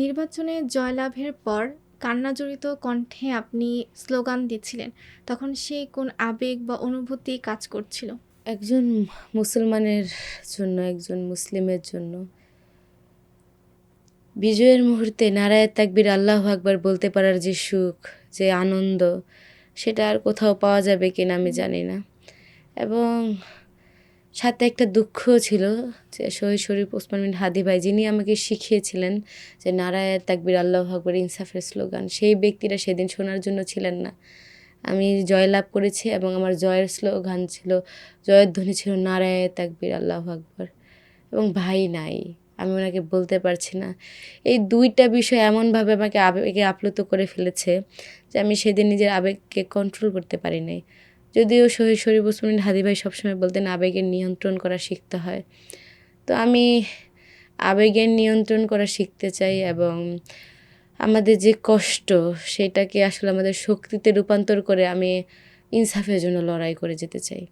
নির্বাচনে জয়লাভের পর কান্নাজড়িত কণ্ঠে আপনি স্লোগান দিচ্ছিলেন। তখন সেই কোন আবেগ বা অনুভূতি কাজ করছিল? একজন মুসলমানের জন্য, একজন মুসলিমের জন্য বিজয়ের মুহূর্তে নারায়ে তাকবীর আল্লাহ আকবার বলতে পারার যে সুখ, যে আনন্দ সেটা আর কোথাও পাওয়া যাবে কিনা আমি জানি না। এবং সাথে একটা দুঃখও ছিল যে শহীদ শরীফ ওসমান বিন হাদি ভাই যিনি আমাকে শিখিয়েছিলেন যে নারায়ে তাকবীর, আল্লাহু আকবার, ইনসাফের স্লোগান সেই ব্যক্তিরা সেদিন শোনার জন্য ছিলেন না। আমি জয়লাভ করেছি এবং আমার জয়ের স্লোগান ছিল, জয়ের ধ্বনি ছিল, নারায়ে তাকবীর, আল্লাহু আকবার এবং ভাই নাই। আমি ওনাকে বলতে পারছি না। এই দুইটা বিষয় এমনভাবে আমাকে আবেগে আপ্লুত করে ফেলেছে যে আমি সেদিন নিজের আবেগকে কন্ট্রোল করতে পারি নাই। যদিও শহীদ শরীফ ওসমানী হাদি ভাই সবসময় বলতেন, আবেগের নিয়ন্ত্রণ করা শিখতে হয়। তো আমি আবেগের নিয়ন্ত্রণ করা শিখতে চাই এবং আমাদের যে কষ্ট, সেটাকে আসলে আমাদের শক্তিতে রূপান্তর করে আমি ইনসাফের জন্য লড়াই করে যেতে চাই।